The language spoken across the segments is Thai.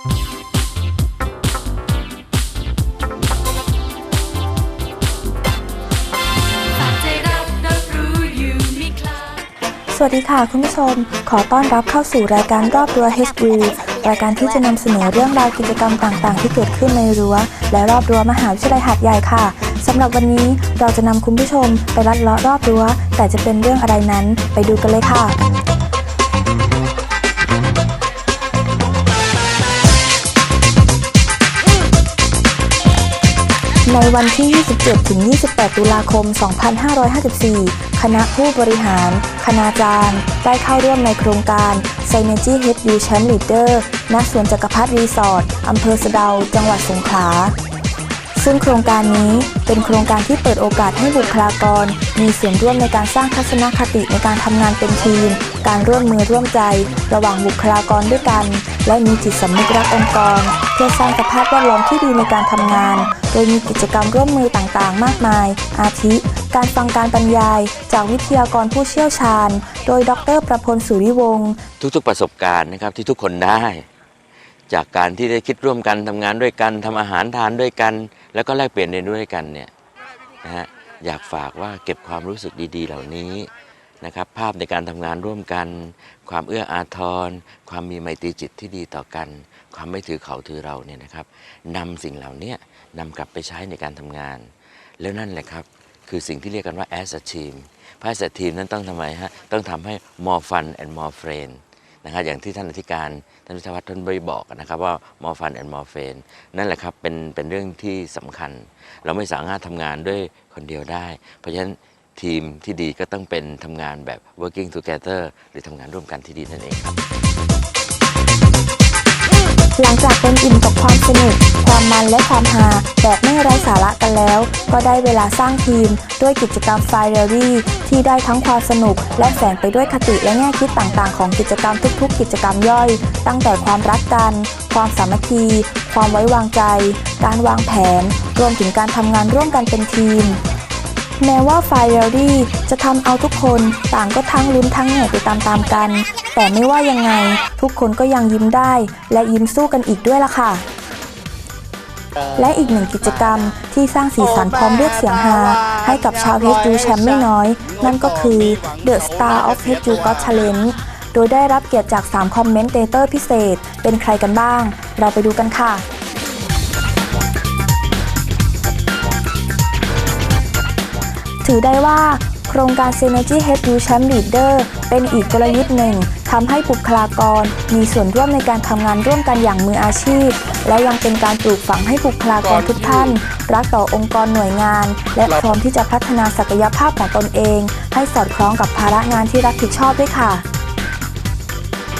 สวัสดีค่ะคุณผู้ชม ขอต้อนรับเข้าสู่รายการรอบรั้ว HV รายการที่จะนำเสนอเรื่องราวกิจกรรมต่างๆ ที่เกิดขึ้นในรั้ว และรอบรั้วมหาวิทยาลัยหาดใหญ่ค่ะสำหรับวันนี้เราจะนำคุณผู้ชมไปลัดเลาะรอบรั้ว แต่จะเป็นเรื่องอะไรนั้นไปดูกันเลยค่ะ ในวันที่ 27ถึง28 ตุลาคม 2554 คณะผู้บริหาร คณาจารย์ ได้เข้าร่วมในโครงการ Synergy Head U Champ Leader ณ สวนจักรพรรดิรีสอร์ทอำเภอสะเดา จังหวัดสงขลา ซึ่งโครงการนี้เป็นโครงการที่เปิดโอกาสให้บุคลากร มีส่วนร่วมในการสร้างทัศนคติในการทำงานเป็นทีม การร่วมมือร่วมใจ ระหว่างบุคลากรด้วยกัน และมีจิตสำนึกรักองค์กร เพื่อสร้างสภาพแวดล้อมที่ดีในการทำงาน โดยมีกิจกรรมร่วมมือต่างๆ มากมาย อาทิ การฟังการบรรยาย จากวิทยากรผู้เชี่ยวชาญ โดยดร ประพลสุริวงศ์ทุกๆประสบการณ์นะครับที่ทุกคนได้ จากการที่ได้คิดร่วมกันทำงานด้วยกันทำอาหารทานด้วยกัน แล้วก็แลกเปลี่ยนเรียนรู้ด้วยกันเนี่ยนะฮะอยากฝากว่าเก็บความรู้สึกดี ๆ เหล่านี้ นะครับภาพในการทำงานร่วมกัน ความเอื้ออาทร ความมีไมตรีจิตที่ดีต่อกัน ความไม่ถือเขาถือเราเนี่ยนะครับนำสิ่งเหล่านี้นำกลับไปใช้ในการทำงาน แล้วนั่นแหละครับ คือสิ่งที่เรียกกันว่า as a team เพราะ as a team นั้นต้องทำไมฮะต้องทำให้ more fun and more friend นะครับอย่างที่ท่านอธิการท่านวิทยาวัฒน์ท่านได้บอกนะครับว่า more fun and more friend นั่นแหละครับเป็นเป็นเรื่องที่สำคัญ เราไม่สามารถทำงานด้วยคนเดียวได้ เพราะฉะนั้น ทีมที่ดีก็ต้องเป็นทำงานแบบ working together หรือทำงานร่วมกันที่ดีนั่นเองครับ หลังจากเป็นอิ่มกับความสนุก ความมันและความฮาแบบไม่ไร้สาระกันแล้ว ก็ได้เวลาสร้างทีม ด้วยกิจกรรมไฟเรอรี่ที่ได้ทั้งความสนุก และแฝงไปด้วยคติและแง่คิดต่างๆ ของกิจกรรมทุกๆ กิจกรรมย่อย ตั้งแต่ความรักกัน ความสามัคคี ความไว้วางใจ การวางแผน รวมถึงการทำงานร่วมกันเป็นทีม แม้ว่าไฟเรลลี่จะทำเอาทุกคนต่างก็ทั้งลุ้นทั้งเหนื่อยไปตามๆกัน แต่ไม่ว่ายังไงทุกคนก็ยังยิ้มได้ และยิ้มสู้กันอีกด้วยล่ะค่ะ และอีกหนึ่งกิจกรรมที่สร้างสีสันพร้อมเรียกเสียงฮาให้กับชาวเฮจูแชมป์ไม่น้อย นั่นก็คือ The Star of h e j u Got Talent โดยได้รับเกียรติจาก 3 คอมเมนเตเตอร์พิเศษ เป็นใครกันบ้าง เราไปดูกันค่ะ ถือได้ว่าโครงการ Synergy Head U Champ Leader เป็นอีกกลยุทธ์หนึ่งทำให้บุคลากร มีส่วนร่วมในการทำงานร่วมกันอย่างมืออาชีพ และยังเป็นการปลูกฝังให้บุคลากรทุกท่าน รักต่อองค์กรหน่วยงาน และพร้อมที่จะพัฒนาศักยภาพของตนเอง ให้สอดคล้องกับภาระงานที่รับผิดชอบด้วยค่ะ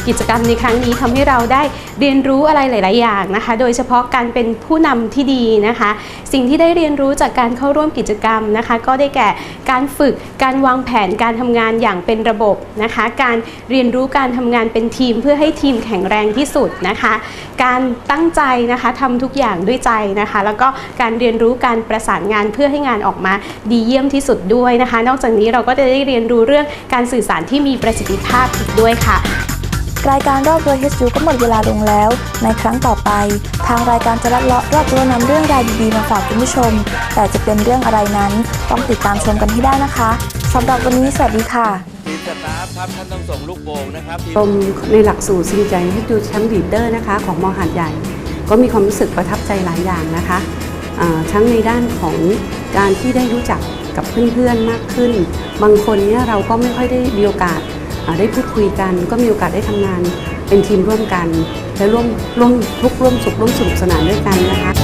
กิจกรรมในครั้งนี้ทำให้เราได้เรียนรู้อะไรหลาย ๆ อย่างนะคะ โดยเฉพาะการเป็นผู้นำที่ดีนะคะ สิ่งที่ได้เรียนรู้จากการเข้าร่วมกิจกรรมนะคะ ก็ได้แก่การฝึกการวางแผนการทำงานอย่างเป็นระบบนะคะ การเรียนรู้การทำงานเป็นทีมเพื่อให้ทีมแข็งแรงที่สุดนะคะ การตั้งใจนะคะทำทุกอย่างด้วยใจนะคะ แล้วก็การเรียนรู้การประสานงานเพื่อให้งานออกมาดีเยี่ยมที่สุดด้วยนะคะ นอกจากนี้เราก็จะได้เรียนรู้เรื่องการสื่อสารที่มีประสิทธิภาพอีกด้วยค่ะ รายการรอบรั้ว HU ก็หมดเวลาลงแล้ว ในครั้งต่อไป ทางรายการจะลัดเลาะรอบรั้วนำเรื่องราวดีๆมาฝากคุณผู้ชม แต่จะเป็นเรื่องอะไรนั้น ต้องติดตามชมกันให้ได้นะคะสำหรับวันนี้สวัสดีค่ะทีมสตาฟครับท่านต้องส่งลูกโป่งนะครับทีมชมในหลักสูตรซิงใจให้ดูแชมป์ลีดเดอร์นะคะ ของมหาดใหญ่ ก็มีความรู้สึกประทับใจหลายอย่างนะคะอ่าทั้งในด้านของการที่ได้รู้จักกับเพื่อนๆมากขึ้น บางคนเนี่ยเราก็ไม่ค่อยได้มีโอกาสอ่า ได้พูดคุยกัน ก็มีโอกาสได้ทำงานเป็นทีมร่วมกัน และร่วมร่วมทุกร่วมสุขร่วมสนุกสนานด้วยกันนะคะ